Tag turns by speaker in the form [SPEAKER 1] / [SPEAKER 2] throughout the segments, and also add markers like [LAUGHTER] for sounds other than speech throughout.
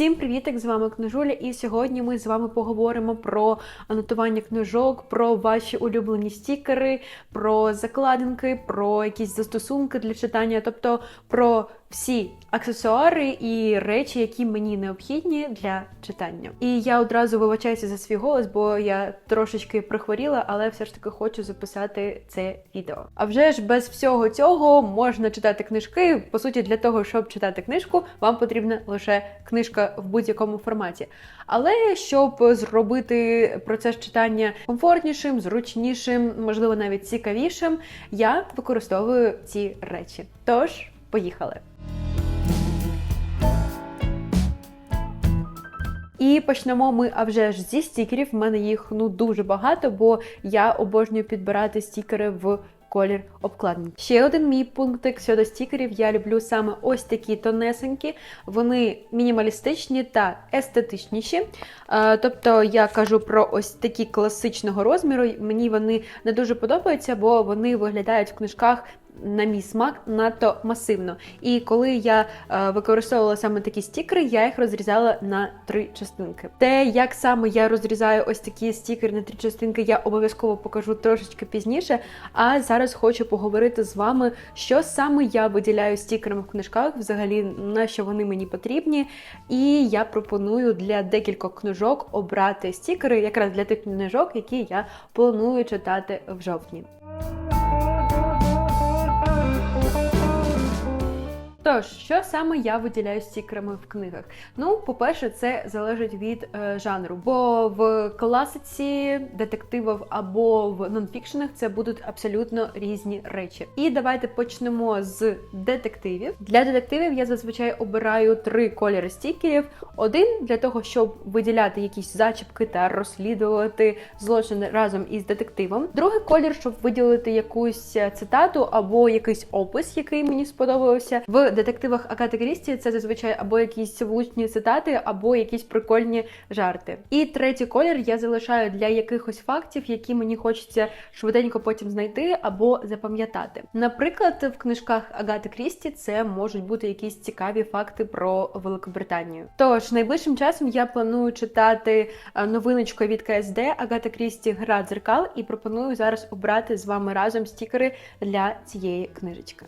[SPEAKER 1] Всім привіток! З вами Книжуля, і сьогодні ми з вами поговоримо про анотування книжок, про ваші улюблені стікери, про закладинки, про якісь застосунки для читання, тобто про всі аксесуари і речі, які мені необхідні для читання. І я одразу вибачаюся за свій голос, бо я трошечки прихворіла, але все ж таки хочу записати це відео. А вже ж без всього цього можна читати книжки. По суті, для того, щоб читати книжку, вам потрібна лише книжка в будь-якому форматі. Але щоб зробити процес читання комфортнішим, зручнішим, можливо, навіть цікавішим, я використовую ці речі. Тож, поїхали! І почнемо ми, а вже ж зі стікерів. В мене їх ну дуже багато, бо я обожнюю підбирати стікери в колір обкладинки. Ще один мій пунктик щодо стікерів. Я люблю саме ось такі тонесенькі, вони мінімалістичні та естетичніші. Е, Тобто я кажу про ось такі класичного розміру. Мені вони не дуже подобаються, бо вони виглядають в книжках на мій смак надто масивно. І коли я е, використовувала саме такі стікери, я їх розрізала на три частинки. Те, як саме я розрізаю ось такі стікери на три частинки, я обов'язково покажу трошечки пізніше. А зараз хочу поговорити з вами, що саме я виділяю стікерами в книжках, взагалі на що вони мені потрібні. І я пропоную для декількох книжок обрати стікери, якраз для тих книжок, які я планую читати в жовтні. Тож, що саме я виділяю стікерами в книгах? Ну, по-перше, це залежить від е, жанру, бо в класиці детективів або в нонфікшенах це будуть абсолютно різні речі. І давайте почнемо з детективів. Для детективів я зазвичай обираю три кольори стікерів: один для того, щоб виділяти якісь зачіпки та розслідувати злочин разом із детективом. Другий колір, щоб виділити якусь цитату або якийсь опис, який мені сподобався. В детективах Агати Крісті це зазвичай або якісь влучні цитати, або якісь прикольні жарти. І третій колір я залишаю для якихось фактів, які мені хочеться швиденько потім знайти або запам'ятати. Наприклад, в книжках Агати Крісті це можуть бути якісь цікаві факти про Великобританію. Тож найближчим часом я планую читати е, новиночку від КСД Агата Крісті Гра дзеркал і пропоную зараз обрати з вами разом стікери для цієї книжечки.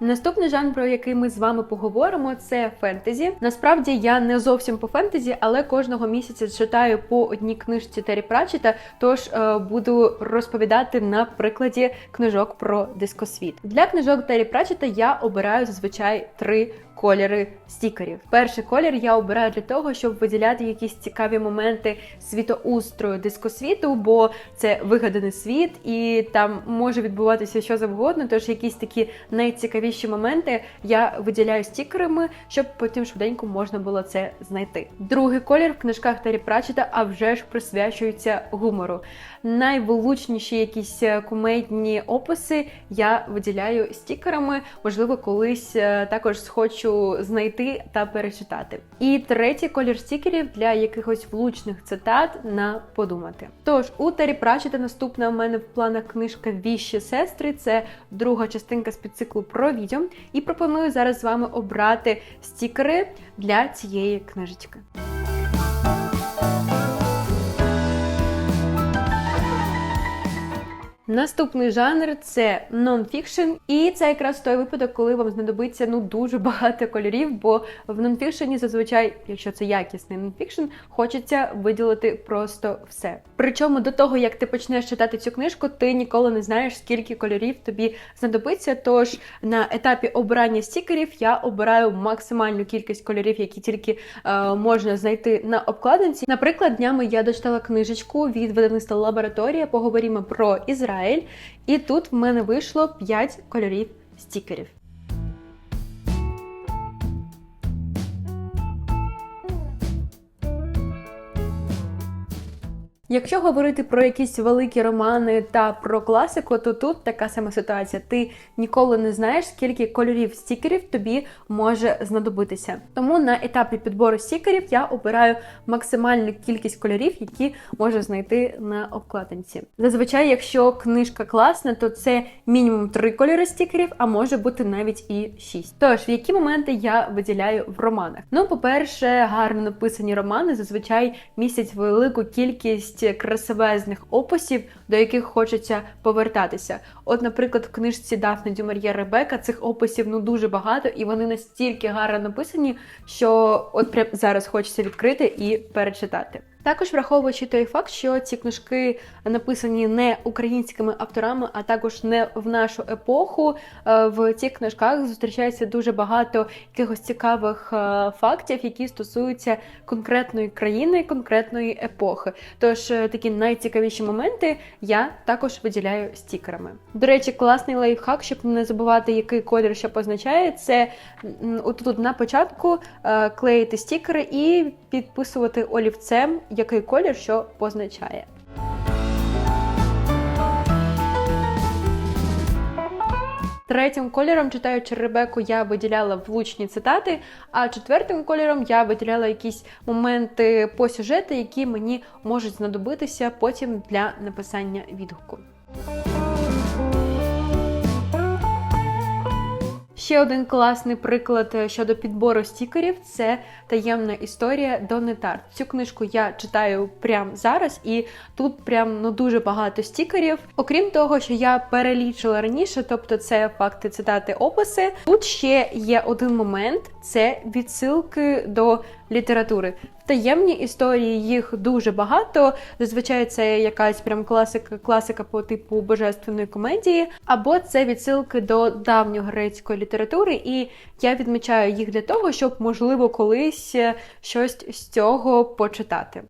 [SPEAKER 1] Наступний жанр, про який ми з вами поговоримо, це фентезі. Насправді я не зовсім по фентезі, але кожного місяця читаю по одній книжці Террі Пратчета, тож е, буду розповідати на прикладі книжок про дискосвіт. Для книжок Террі Пратчета я обираю зазвичай три кольори стікерів. Перший колір я обираю для того, щоб виділяти якісь цікаві моменти світоустрою дискосвіту, бо це вигаданий світ, і там може відбуватися що завгодно. Тож якісь такі найцікавіші моменти я виділяю стікерами, щоб потім швиденько можна було це знайти. Другий колір в книжках Террі Пратчета, а вже ж присвячується гумору. Найвилучніші якісь кумедні описи я виділяю стікерами, можливо, колись е, також схочу хочу знайти та перечитати. І третій колір стікерів для якихось влучних цитат на подумати. Тож у Террі Прачета наступна у мене в планах книжка Віщі сестри. Це друга частинка з підциклу про відьом. І пропоную зараз з вами обрати стікери для цієї книжечки. Наступний жанр це нонфікшн, і це якраз той випадок, коли вам знадобиться ну дуже багато кольорів, бо в нонфікшені зазвичай, якщо це якісний нонфікшн, хочеться виділити просто все. Причому до того, як ти почнеш читати цю книжку, ти ніколи не знаєш, скільки кольорів тобі знадобиться. Тож на етапі обирання стікерів я обираю максимальну кількість кольорів, які тільки е, можна знайти на обкладинці. Наприклад, днями я дочитала книжечку від видавництва лабораторія. Поговоримо про Ізраїль. Ізраїль. І тут в мене вийшло 5 кольорів стікерів. Якщо говорити про якісь великі романи та про класику, то тут така сама ситуація. Ти ніколи не знаєш, скільки кольорів стікерів тобі може знадобитися. Тому на етапі підбору стікерів я обираю максимальну кількість кольорів, які можу знайти на обкладинці. Зазвичай, якщо книжка класна, то це мінімум три кольори стікерів, а може бути навіть і шість. Тож, в які моменти я виділяю в романах? Ну, по-перше, гарно написані романи зазвичай містять велику кількість красивезних описів, до яких хочеться повертатися. От, наприклад, в книжці Дафни Дюмар'є Ребека цих описів ну дуже багато, і вони настільки гарно написані, що от прямо зараз хочеться відкрити і перечитати. Також враховуючи той факт, що ці книжки написані не українськими авторами, а також не в нашу епоху. е, В цих книжках зустрічається дуже багато якихось цікавих е, фактів, які стосуються конкретної країни, конкретної епохи. Тож е, такі найцікавіші моменти я також виділяю стікерами. До речі, класний лайфхак, щоб не забувати, який колір що позначає, це отут на початку клеїти стікери і підписувати олівцем, який колір що позначає. Третім кольором, читаючи Ребеку, я виділяла влучні цитати, а четвертим кольором я виділяла якісь моменти по сюжету, які мені можуть знадобитися потім для написання відгуку. Ще один класний приклад е, щодо підбору стікерів це таємна історія Донни Тарт. Цю книжку я читаю прямо зараз, і тут прям ну дуже багато стікерів. Окрім того, що я перелічила раніше, тобто це факти, цитати, описи. Тут ще є один момент: це відсилки до літератури. В таємні історії їх дуже багато. Зазвичай це якась прям класика, класика по типу божественної комедії, або це відсилки до давньогрецької літератури, і я відмічаю їх для того, щоб можливо колись е, щось з цього почитати.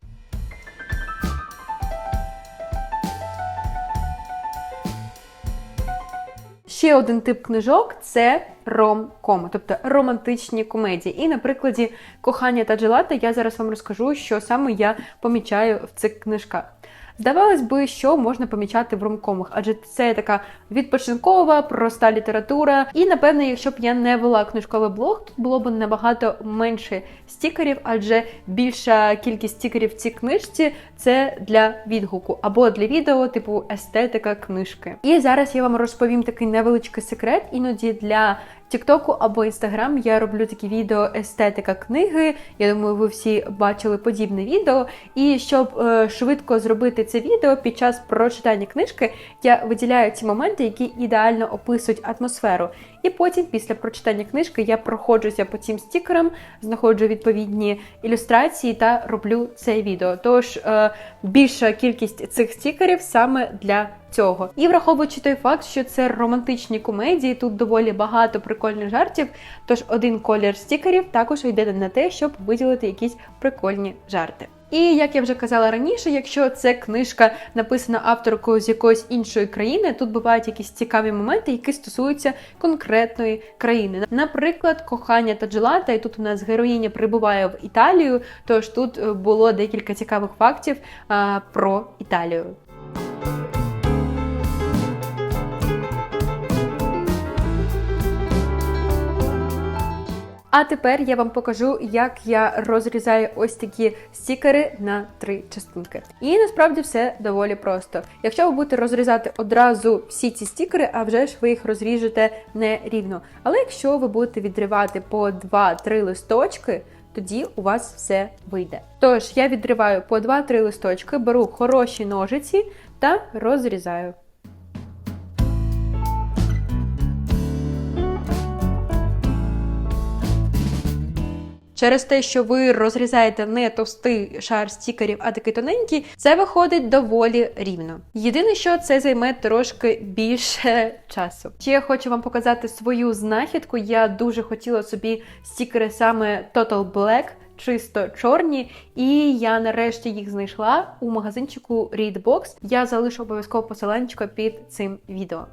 [SPEAKER 1] Ще один тип книжок це ромком, тобто романтичні комедії. І на прикладі кохання та джелата я зараз вам розкажу, що саме я помічаю в цих книжках. Здавалось би, що можна помічати в ромкомах, адже це така відпочинкова, проста література. І напевне, якщо б я не вела книжковий блог, тут було б набагато менше стікерів, адже більша кількість стікерів в цій книжці це для відгуку або для відео, типу естетика книжки. І зараз я вам розповім такий невеличкий секрет. Іноді для Тіктоку або Інстаграм я роблю такі відео естетика книги. Я думаю, ви всі бачили подібне відео. І щоб е, швидко зробити це відео під час прочитання книжки, я виділяю ці моменти, які ідеально описують атмосферу. І потім, після прочитання книжки, я проходжуся по цим стікерам, знаходжу відповідні ілюстрації та роблю це відео. Тож е, більша кількість цих стікерів саме для цього. І враховуючи той факт, що це романтичні комедії, тут доволі багато прикольних жартів. Тож один колір стікерів також йде на те, щоб виділити якісь прикольні жарти. І як я вже казала раніше, якщо це книжка написана авторкою з якоїсь іншої країни, тут бувають якісь цікаві моменти, які стосуються конкретної країни. Наприклад, кохання та джилата, і тут у нас героїня прибуває в Італію. Тож тут е, було декілька цікавих фактів а, про Італію. А тепер я вам покажу, як я розрізаю ось такі стікери на три частинки. І насправді все доволі просто. Якщо ви будете розрізати одразу всі ці стікери, а вже ж ви їх розріжете не рівно. Але якщо ви будете відривати по 2-3 листочки, тоді у вас все вийде. Тож я відриваю по 2-3 листочки, беру хороші ножиці та розрізаю. Через те, що ви розрізаєте не товстий шар стікерів, а такий тоненький, це виходить доволі рівно. Єдине, що це займе трошки більше [LAUGHS] часу. Ще я хочу вам показати свою знахідку. Я дуже хотіла собі стікери саме Total Black. Чисто чорні, і я нарешті їх знайшла у магазинчику Readbox. Я залишу обов'язково посиланчика під цим відео.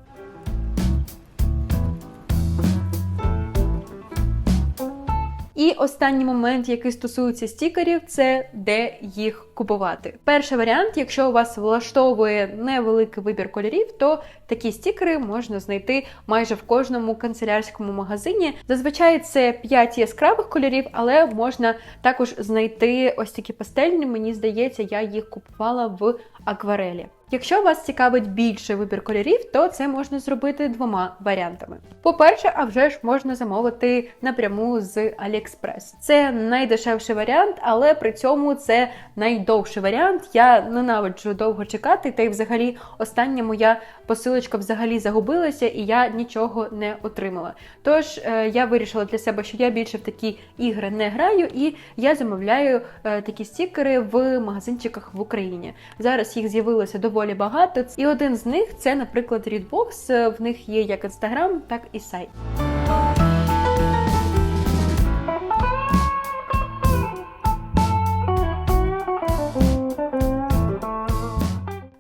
[SPEAKER 1] І останній момент, який стосується стікерів, це де їх купувати. Перший варіант, якщо у вас влаштовує невеликий вибір кольорів, то такі стікери можна знайти майже в кожному канцелярському магазині. Зазвичай це 5 яскравих кольорів, але можна також знайти ось такі пастельні. Мені здається, я їх купувала в акварелі. Якщо вас цікавить більше вибір кольорів, то це можна зробити двома варіантами. По-перше, а вже ж можна замовити напряму з AliExpress. Це найдешевший варіант, але при цьому це найдовший варіант. Я ненавиджу довго чекати, та й взагалі остання моя посилочка взагалі загубилася, і я нічого не отримала. Тож е, я вирішила для себе, що я більше в такі ігри не граю, і я замовляю е, такі стікери в магазинчиках в Україні. Зараз їх з'явилося доволі багато. І один з них це, наприклад, Readbox. Е, В них є як інстаграм, так і сайт.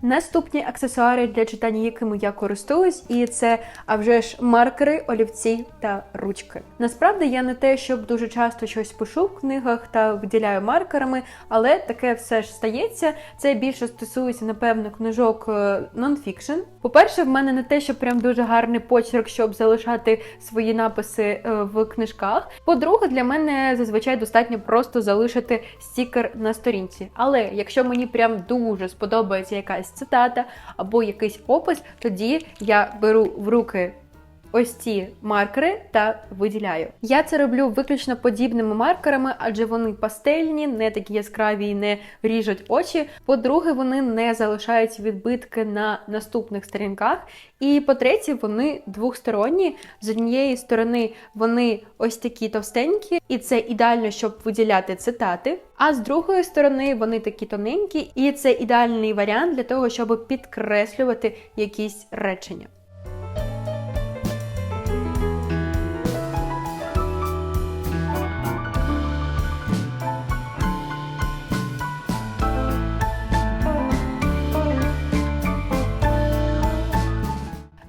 [SPEAKER 1] Наступні аксесуари для читання, якими я користуюсь, і це а вже ж маркери, олівці та ручки. Насправді я не те, щоб дуже часто щось пишу в книгах та виділяю маркерами, але таке все ж стається. Це більше стосується, напевно, книжок нонфікшн. По-перше, в мене не те, що прям дуже гарний почерк, щоб залишати свої написи е, в книжках. По-друге, для мене зазвичай достатньо просто залишити стікер на сторінці. Але якщо мені прям дуже сподобається якась цитата або якийсь опис, тоді я беру в руки. Ось ці маркери та виділяю. Я це роблю виключно подібними маркерами, адже вони пастельні, не такі яскраві і не ріжуть очі. По-друге, вони не залишають відбитки на наступних сторінках. І по-третє, вони двохсторонні. З однієї сторони вони ось такі товстенькі, і це ідеально, щоб виділяти цитати. А з другої сторони вони такі тоненькі, і це ідеальний варіант для того, щоб підкреслювати якісь речення.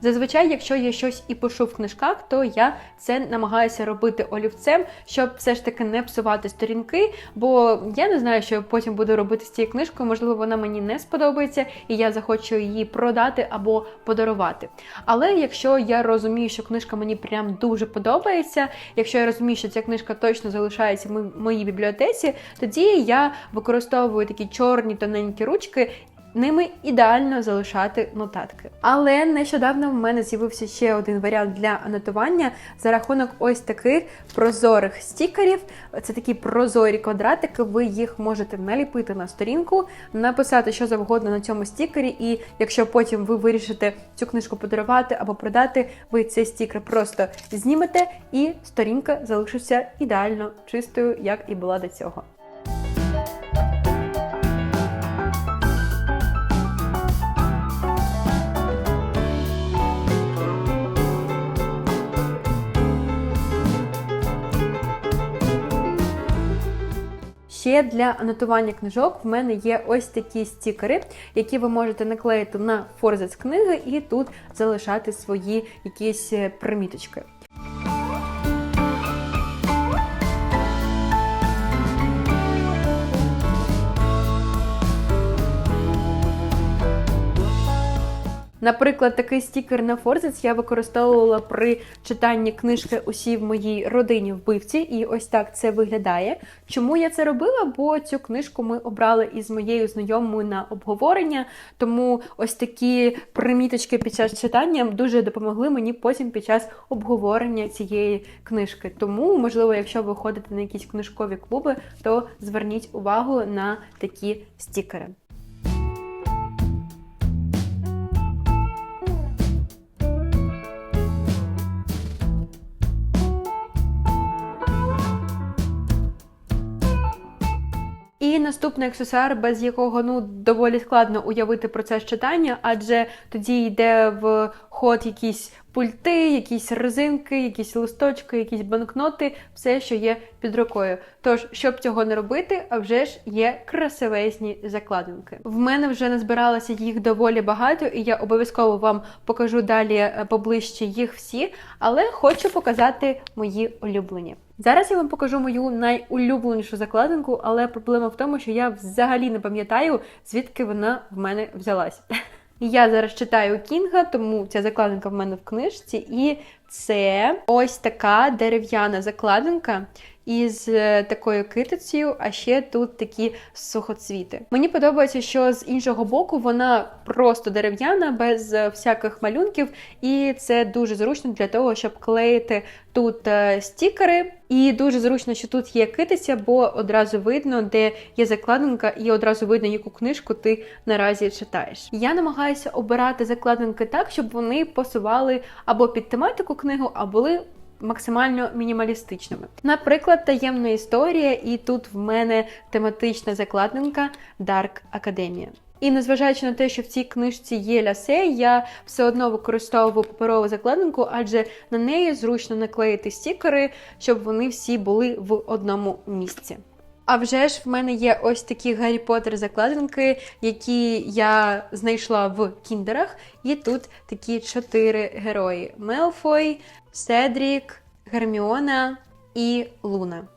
[SPEAKER 1] Зазвичай, якщо я щось і пишу в книжках, то я це намагаюся робити олівцем, щоб все ж таки не псувати сторінки. Бо я не знаю, що я потім буду робити з цією книжкою. Можливо, вона мені не сподобається, і я захочу її продати або подарувати. Але якщо я розумію, що книжка мені прям дуже подобається, якщо я розумію, що ця книжка точно залишається в моїй бібліотеці, тоді я використовую такі чорні тоненькі ручки. Ними ідеально залишати нотатки. Але нещодавно в мене з'явився ще один варіант для анотування за рахунок ось таких прозорих стікерів. Це такі прозорі квадратики. Ви їх можете наліпити на сторінку, написати що завгодно на цьому стікері, і якщо потім ви вирішите цю книжку подарувати або продати, ви цей стікер просто знімете, і сторінка залишиться ідеально чистою, як і була до цього. Ще для анотування книжок в мене є ось такі стікери, які ви можете наклеїти на форзац книги і тут залишати свої якісь е, приміточки. Наприклад, такий стікер на форзац я використовувала при читанні книжки усі в моїй родині вбивці, і ось так це виглядає. Чому я це робила? Бо цю книжку ми обрали із моєю знайомою на обговорення, тому ось такі приміточки під час читання дуже допомогли мені потім під час обговорення цієї книжки. Тому, можливо, якщо ви ходите на якісь книжкові клуби, то зверніть увагу на такі стікери. І наступний аксесуар, без якого ну доволі складно уявити процес читання, адже тоді йде в ход якісь пульти, якісь резинки, якісь листочки, якісь банкноти, все, що є під рукою. Тож, щоб цього не робити, а вже ж є красивезні закладинки. В мене вже назбиралося їх доволі багато, і я обов'язково вам покажу далі е, поближче їх всі, але хочу показати мої улюблені. Зараз я вам покажу мою найулюбленішу закладинку, але проблема в тому, що я взагалі не пам'ятаю, звідки вона в мене взялась. [LAUGHS] Я зараз читаю Кінга, тому ця закладинка в мене в книжці, і це ось така дерев'яна закладинка із е, такою китицею, а ще тут такі сухоцвіти. Мені подобається, що з іншого боку вона просто дерев'яна, без е, всяких малюнків, і це дуже зручно для того, щоб клеїти тут е, стікери. І дуже зручно, що тут є китиця, бо одразу видно, де є закладинка, і одразу видно, яку книжку ти наразі читаєш. Я намагаюся обирати закладинки так, щоб вони пасували або під тематику книгу, або були максимально мінімалістичними. Наприклад, таємна історія, і тут в мене тематична закладинка Dark Academia. І незважаючи на те, що в цій книжці є лясе, я все одно використовую паперову закладинку, адже на неї зручно наклеїти стікери, щоб вони всі були в одному місці. А вже ж в мене є ось такі Гаррі Поттер закладинки, які я знайшла в кіндерах. І тут такі чотири герої: Мелфой, Седрік, Герміона і Луна.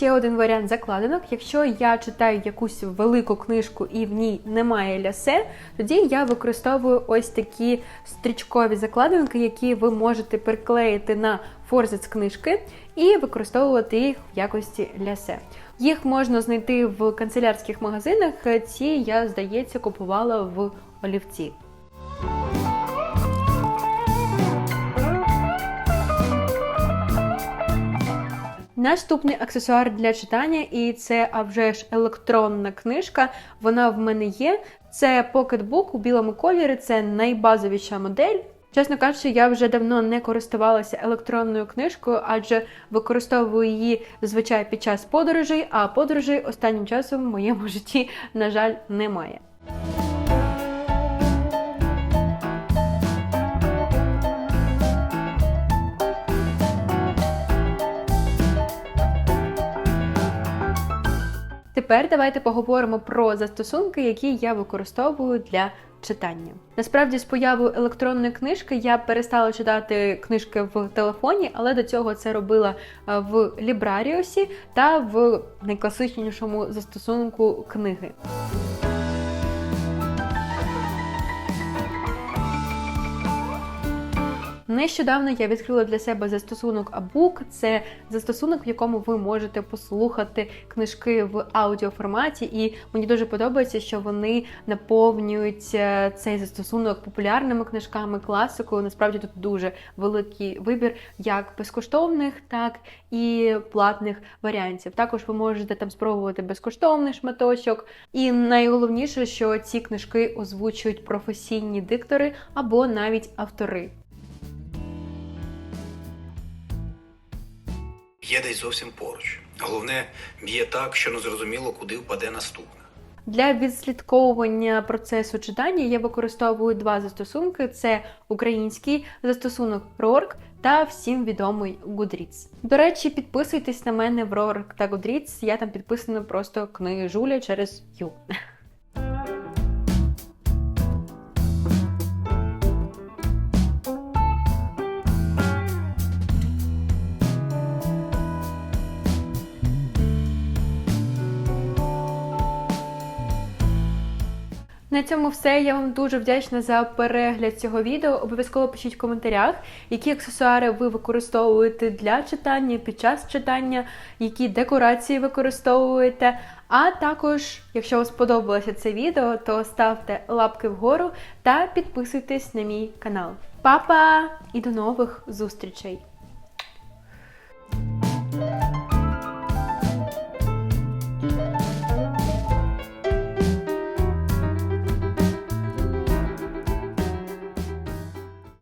[SPEAKER 1] Ще один варіант закладинок. Якщо я читаю якусь велику книжку і в ній немає лясе, тоді я використовую ось такі стрічкові закладинки, які ви можете приклеїти на форзац книжки і використовувати їх в якості лясе. Їх можна знайти в канцелярських магазинах. Ці я, здається, купувала в олівці. Наступний аксесуар для читання, і це а вже ж електронна книжка. Вона в мене є. Це Pocketbook у білому кольорі, це найбазовіша модель. Чесно кажучи, я вже давно не користувалася електронною книжкою, адже використовую її зазвичай під час подорожей, а подорожей останнім часом в моєму житті, на жаль, немає. Тепер давайте поговоримо про застосунки, які я використовую для читання. Насправді, з появою електронної книжки я перестала читати книжки в телефоні, але до цього це робила е, в Лібраріусі та в найкласичнішому застосунку книги. Нещодавно я відкрила для себе застосунок Abook. Це застосунок, в якому ви можете послухати книжки в аудіоформаті, і мені дуже подобається, що вони наповнюють е, цей застосунок популярними книжками, класикою. Насправді тут дуже великий вибір, як безкоштовних, так і платних варіантів. Також ви можете там спробувати безкоштовний шматочок. І найголовніше, що ці книжки озвучують професійні диктори або навіть автори.
[SPEAKER 2] Є десь зовсім поруч. Головне, б'є так, що не зрозуміло, куди впаде наступне.
[SPEAKER 1] Для відслідковування процесу читання я використовую два застосунки: це український застосунок RORK та всім відомий Goodreads. До речі, підписуйтесь на мене в RORK та Goodreads, Я там підписана просто книжуля через Ю. На цьому все. Я вам дуже вдячна за перегляд цього відео. Обов'язково пишіть в коментарях, які аксесуари ви використовуєте для читання під час читання, які декорації використовуєте. А також, якщо вам сподобалося це відео, то ставте лапки вгору та підписуйтесь на мій канал. Па-па! І до нових зустрічей!